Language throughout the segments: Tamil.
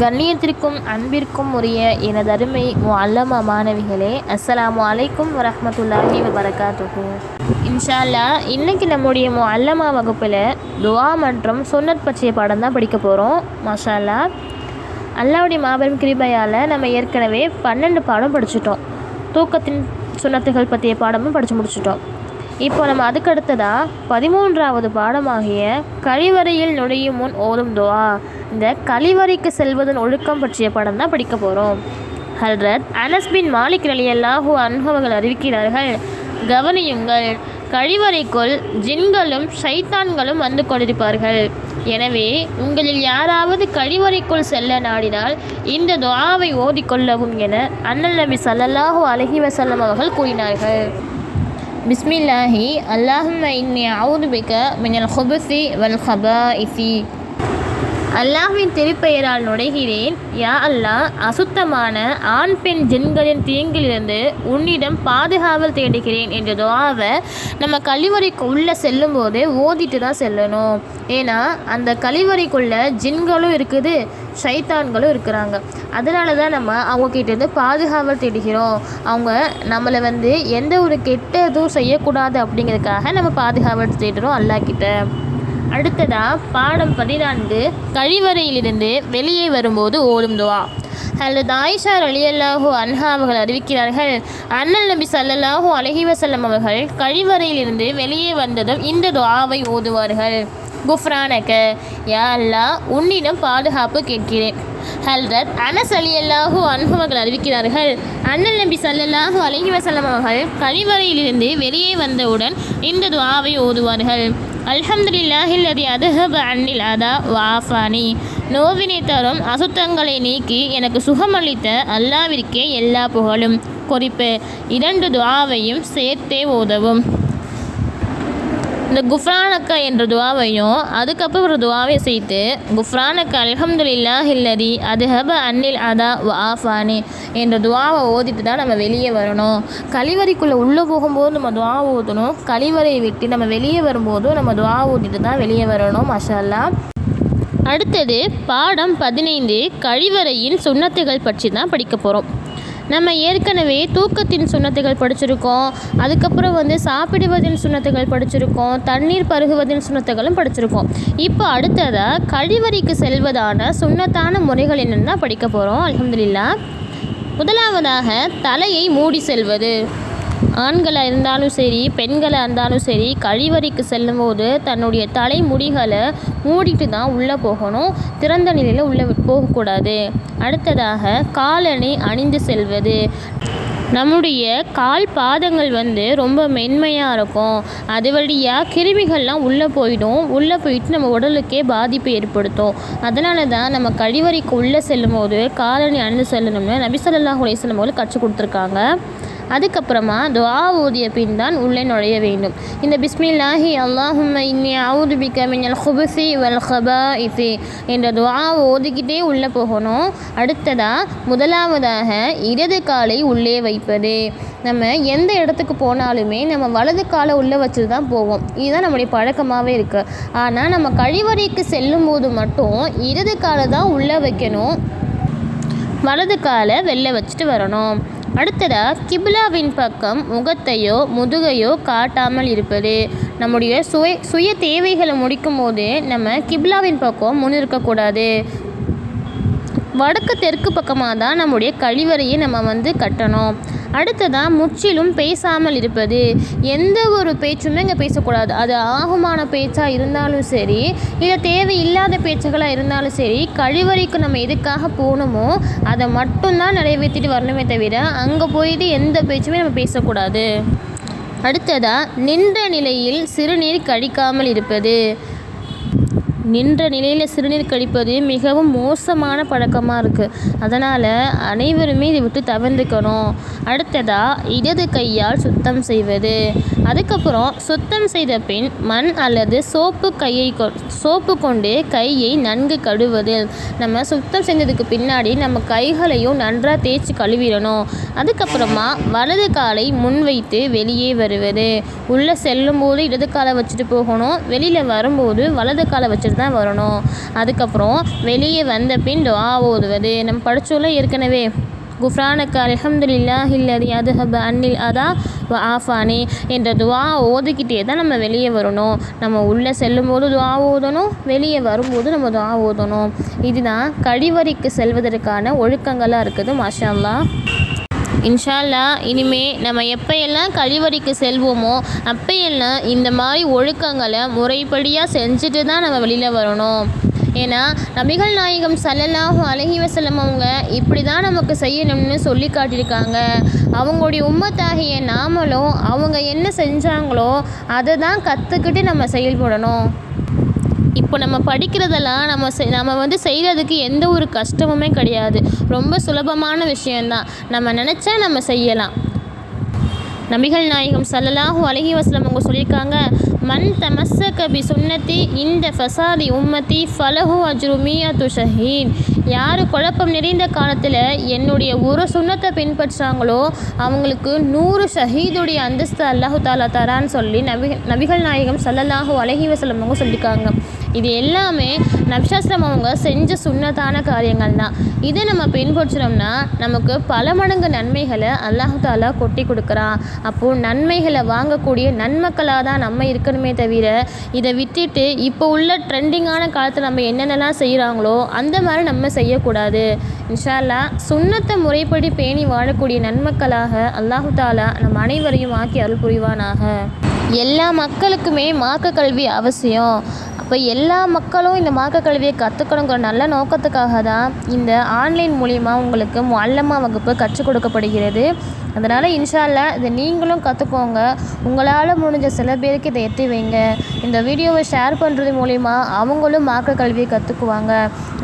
கண்ணியத்திற்கும் அன்பிற்கும் உரிய எனது அருமை அல்லமா மாணவிகளே அஸ்ஸலாமு அலைக்கும் வரமத்துல்லாஹி வபரகாத்துஹு. இன்ஷா அல்லாஹ் இன்னைக்கு நம்முடைய அல்லமா வகுப்பில் துவா மற்றும் சுன்னத் பற்றிய பாடம் தான் படிக்க போகிறோம் மஷாலா அல்லாவுடைய மாபெரும் கிருபையால் நம்ம ஏற்கனவே பன்னெண்டு பாடம் படிச்சிட்டோம். தூக்கத்தின் சுண்ணத்துகள் பற்றிய பாடமும் படித்து முடிச்சிட்டோம். இப்போ நம்ம அதுக்கடுத்ததாக பதிமூன்றாவது பாடமாகிய கழிவறையில் நுழையும் முன் ஓதும் துவா. இந்த கழிவறைக்கு செல்வதன் ஒழுக்கம் பற்றிய படம் தான் படிக்க போகிறோம் ஹல்ரத் அனஸ்பின் மாலிக் அலி அல்லாஹூ அனுபவங்கள் அறிவிக்கிறார்கள் கவனியுங்கள் கழிவறைக்குள் ஜின்களும் ஷைத்தான்களும் வந்து கொண்டிருப்பார்கள். எனவே உங்களில் யாராவது கழிவறைக்குள் செல்ல நாடினால் இந்த துவாவை ஓதிக்கொள்ளவும் என அண்ணல் நபி சல்லல்லாஹு அலஹி வசல்லம் அவர்கள் கூறினார்கள். பிஸ்மில்லாஹி அல்லாஹும்ம இன்னி அவுது பிக மினல் ஹுபுசி வல் ஹபாஇசி அல்லாஹ்வின் திருப்பெயரால் நுழைகிறேன் யா அல்லாஹ் அசுத்தமான ஆண் பெண் ஜின்களின் தீங்கிலிருந்து உன்னிடம் பாதுகாவல் தேடுகிறேன் என்ற துவாவை நம்ம கழிவறைக்கு உள்ளே செல்லும்போது ஓதிட்டு தான் செல்லணும். ஏன்னா அந்த கழிவறைக்குள்ளே ஜின்களும் இருக்குது ஷைத்தான்களும் இருக்கிறாங்க. அதனால தான் நம்ம அவங்கக்கிட்டேருந்து பாதுகாவல் தேடுகிறோம். அவங்க நம்மளை வந்து எந்த ஒரு கெட்டதும் செய்யக்கூடாது அப்படிங்கிறதுக்காக நம்ம பாதுகாவல் தேடுறோம் அல்லாக்கிட்ட அடுத்ததா பாடம் பதினான்கு கழிவறையிலிருந்து வெளியே வரும்போது ஓடும் துவா. அல்லது ஆயிஷா அலியல்லாஹூ அன்ஹா அவர்கள் அறிவிக்கிறார்கள் அண்ணல் நபி சல்லல்லாஹூ அலஹி வசல்லம் அவர்கள் கழிவறையிலிருந்து வெளியே வந்ததும் இந்த துவாவை ஓதுவார்கள். குஃப்ரானக யா அல்லாஹ் உன்னிடம் பாதுகாப்பு கேட்கிறேன். ஹல்ரத் அனஸ் அலி அல்லாஹூ அன்பவர்கள் அறிவிக்கிறார்கள் அண்ணல் நபி சல்லல்லாஹூ அலஹி வசல்லம் அவர்கள் கழிவறையிலிருந்து வெளியே வந்தவுடன் இந்த துவாவை ஓதுவார்கள். அல்ஹம்துலில்லாஹில்லதி அதுஹப அன்னில் அதா வாஃபானி. நோவினை தரும் அசுத்தங்களை நீக்கி எனக்கு சுகமளித்த அல்லாவிற்கே எல்லா புகழும். குறிப்பு இரண்டு துவாவையும் சேர்த்தே ஓதவும். இந்த குஃப்ரானக்கா என்ற துவாவையும் அதுக்கப்புறம் ஒரு துவாவை சேர்த்து அலஹம்துல்லா ஹில்லரி அது ஹப அன்னில் அதா வாஃபானி என்ற துவாவை ஓதிட்டு தான் நம்ம வெளியே வரணும். கழிவறைக்குள்ளே உள்ளே போகும்போது நம்ம துவா ஓதணும். கழிவறையை விட்டு நம்ம வெளியே வரும்போதும் நம்ம துவா ஓதிட்டு தான் வெளியே வரணும் மஷால்லா அடுத்தது பாடம் பதினைந்து கழிவறையின் சுண்ணத்துகள் பற்றி தான் படிக்க போகிறோம் நம்ம ஏற்கனவே தூக்கத்தின் சுண்ணத்துகள் படிச்சிருக்கோம். அதுக்கப்புறம் வந்து சாப்பிடுவதின் சுண்ணத்துகள் படிச்சிருக்கோம். தண்ணீர் பருகுவதின் சுண்ணத்துகளும் படிச்சிருக்கோம். இப்போ அடுத்ததாக கழிவறைக்கு செல்வதான சுண்ணத்தான முறைகள் என்னென்னா படிக்க போகிறோம் அலமதுல்லா முதலாவதாக தலையை மூடி செல்வது. ஆண்களாக இருந்தாலும் சரி பெண்களாக இருந்தாலும் சரி கழிவறைக்கு செல்லும்போது தன்னுடைய தலைமுடிகளை மூடிட்டு தான் உள்ளே போகணும். திறந்த நிலையில் உள்ளே போகக்கூடாது. அடுத்ததாக காலணி அணிந்து செல்வது. நம்முடைய கால் பாதங்கள் வந்து ரொம்ப மென்மையாக இருக்கும். அது வழியாக கிருமிகள்லாம் உள்ளே போயிடும். உள்ளே போயிட்டு நம்ம உடலுக்கே பாதிப்பு ஏற்படுத்தும். அதனால தான் நம்ம கழிவறைக்கு உள்ளே செல்லும்போது காலணி அணிந்து செல்லணும்னு நபிசல்லாஹ் செல்லும் போது கற்றுக் கொடுத்துருக்காங்க. அதுக்கப்புறமா துவா ஓதிய பின் தான் உள்ளே நுழைய வேண்டும். இந்த பிஸ்மில்லாஹி அல்லாஹும் இன்னி அவுது பிக்க மின்னல் ஹுபுசி வல் ஹபா இசி என்ற துவா ஓதிக்கிட்டே உள்ளே போகணும். அடுத்ததாக முதலாவதாக இடது காலை உள்ளே வைப்பது. நம்ம எந்த இடத்துக்கு போனாலுமே நம்ம வலது காலை உள்ளே வச்சுட்டு தான் போவோம். இதுதான் நம்முடைய பழக்கமாகவே இருக்குது ஆனால் நம்ம கழிவறைக்கு செல்லும்போது மட்டும் இடது காலை தான் உள்ளே வைக்கணும். வலது காலை வெளில வச்சுட்டு வரணும். அடுத்ததாக கிபிலாவின் பக்கம் முகத்தையோ முதுகையோ காட்டாமல் இருப்பது. நம்முடைய சுய சுய தேவைகளை முடிக்கும் போது நம்ம கிபிலாவின் பக்கம் முன்னிருக்கக்கூடாது வடக்கு தெற்கு பக்கமாக தான் நம்முடைய கழிவறையை நம்ம வந்து கட்டணும். அடுத்ததாக முற்றிலும் பேசாமல் இருப்பது. எந்த ஒரு பேச்சுமே இங்கே பேசக்கூடாது. அது ஆகுமான பேச்சாக இருந்தாலும் சரி இல்லை தேவையில்லாத பேச்சுகளாக இருந்தாலும் சரி கழிவறைக்கு நம்ம எதுக்காக போகணுமோ அதை மட்டும்தான் நிறைவேற்றிட்டு வரணுமே தவிர அங்கே போயிட்டு எந்த பேச்சுமே நம்ம பேசக்கூடாது. அடுத்ததாக நின்ற நிலையில் சிறுநீர் கழிக்காமல் இருப்பது. நின்ற நிலையில் சிறுநீர் கழிப்பது மிகவும் மோசமான பழக்கமாக இருக்குது அதனால் அனைவருமே இதை விட்டு தவிர்த்துக்கணும் அடுத்ததாக இடது கையால் சுத்தம் செய்வது. அதுக்கப்புறம் சுத்தம் செய்த பின் மண் அல்லது சோப்பு கையை கொ சோப்பு கொண்டு கையை நன்கு கழுவது நம்ம சுத்தம் செஞ்சதுக்கு பின்னாடி நம்ம கைகளையும் நன்றாக தேய்ச்சி கழுவிடணும். அதுக்கப்புறமா வலது காலை முன்வைத்து வெளியே வருவது. உள்ளே செல்லும்போது இடது காலை வச்சுட்டு போகணும். வெளியில் வரும்போது வலது காலை வச்சுட்டு தான் வரணும். அதுக்கப்புறம் வெளியே வந்த பின் துவா ஓதுவது. நம்ம படித்தோல ஏற்கனவே. குஃப்ரானுக்கு அல்ஹம்துலில்லாஹ் இல்லதி அதுஹப அன்னில் அதா வ ஆஃபானி என்ற துவா ஓதிக்கிட்டே தான் நம்ம வெளியே வரணும். நம்ம உள்ளே செல்லும்போது துவா ஓதணும். வெளியே வரும்போது நம்ம துவா ஓதணும். இதுதான் கழிவறைக்கு செல்வதற்கான ஒழுக்கங்களாக இருக்குது. மாஷா இன்ஷால்லா இனிமே நம்ம எப்பையெல்லாம் கழிவறைக்கு செல்வோமோ அப்பையெல்லாம் இந்த மாதிரி ஒழுக்கங்களை முறைப்படியாக செஞ்சுட்டு தான் நம்ம வெளியில் வரணும். ஏன்னா நபிகள் நாயகம் ஸல்லல்லாஹு அலைஹி வசலம் அவங்க இப்படி தான் நமக்கு செய்யணும்னு சொல்லி காட்டியிருக்காங்க. அவங்களுடைய உம்மத்தாகிய நாமளும் அவங்க என்ன செஞ்சாங்களோ அதை தான் கற்றுக்கிட்டு நம்ம செயல்படணும். இப்போ நம்ம படிக்கிறதெல்லாம் நம்ம செ- நம்ம வந்து செய்கிறதுக்கு எந்த ஒரு கஷ்டமுமே கிடையாது. ரொம்ப சுலபமான விஷயந்தான். நம்ம நினச்சா நம்ம செய்யலாம். நபிகள் நாயகம் ஸல்லல்லாஹு அலைஹி வஸல்லம் அவங்க சொல்லியிருக்காங்க மன் தமச கபி சுன்னத்தி இந்த ஃபசாதி உம்மத்தி ஃபலஹு அஜ்ரு மியாத்து ஷஹீன். யார் குழப்பம் நிறைந்த காலத்தில் என்னுடைய ஒரு சுண்ணத்தை பின்பற்றாங்களோ அவங்களுக்கு நூறு ஷஹீதுடைய அந்தஸ்து அல்லாஹு தாலா தரான்னு சொல்லி நபி நபிகள் நாயகம் ஸல்லல்லாஹு அலைஹி வஸல்லம் அவங்க சொல்லியிருக்காங்க. இது எல்லாமே நபிசாஸ்லம் அவங்க செஞ்ச சுன்னத்தான காரியங்கள் தான் இதை நம்ம பின்பற்றினோம்னா நமக்கு பல மடங்கு நன்மைகளை அல்லாஹாலா கொட்டி கொடுக்குறான் அப்போது நன்மைகளை வாங்கக்கூடிய நன்மக்களாக தான் நம்ம இருக்கணுமே தவிர இதை விட்டுட்டு இப்போ உள்ள ட்ரெண்டிங்கான காலத்தில் நம்ம என்னென்னலாம் செய்கிறாங்களோ அந்த மாதிரி நம்ம செய்யக்கூடாது. இன்ஷால்லா சுண்ணத்தை முறைப்படி பேணி வாழக்கூடிய நன்மக்களாக அல்லாஹு தாலா நம் அனைவரையும் ஆக்கி அருள் புரிவானாக. எல்லா மக்களுக்குமே மார்க்க கல்வி அவசியம். அப்போ எல்லா மக்களும் இந்த மார்க்க கல்வியை கற்றுக்கணுங்கிற நல்ல நோக்கத்துக்காக தான் இந்த ஆன்லைன் மூலிமா உங்களுக்கு முல்லமா வகுப்பு கற்றுக் கொடுக்கப்படுகிறது. அதனால் இன்ஷா இதை நீங்களும் கற்றுக்கோங்க உங்களால் முடிஞ்ச சில பேருக்கு இதை எத்தி வைங்க. இந்த வீடியோவை ஷேர் பண்ணுறது மூலிமா அவங்களும் மார்க்க கல்வியை கற்றுக்குவாங்க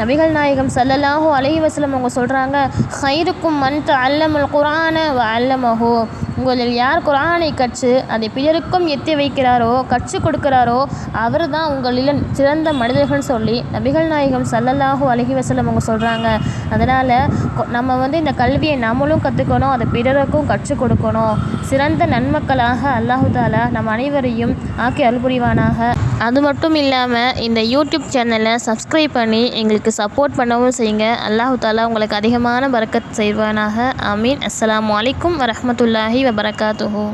நபிகள் நாயகம் சல்லல்லாஹோ அலைஹி அவங்க சொல்கிறாங்க ஹைருக்கும் மண் அல்லமல் குரான வ அல்லமஹோ உங்களில் யார் குரானை கற்று அதை பிறருக்கும் எத்தி வைக்கிறாரோ கற்றுக் கொடுக்கிறாரோ அவர் தான் உங்களில் சிறந்த மனிதர்கள் சொல்லி நபிகள் நாயகம் ஸல்லல்லாஹு அழகி வசலம் அவங்க சொல்கிறாங்க அதனால் நம்ம வந்து இந்த கல்வியை நம்மளும் கற்றுக்கணும் அதை பிறருக்கும் கற்றுக் கொடுக்கணும். சிறந்த நன்மக்களாக அல்லாஹு தாலா நம் அனைவரையும் ஆக்கி அருள் அது மட்டும் இல்லாமல் இந்த யூடியூப் சேனலை சப்ஸ்கிரைப் பண்ணி எங்களுக்கு சப்போர்ட் பண்ணவும் செய்யுங்க. அல்லாஹு தாலா உங்களுக்கு அதிகமான பறக்கத் செய்வானாக. ஆமீன். அஸ்லாம் அலைக்கும் வரமத்துல்லாஹி வபரகாத்துஹூ.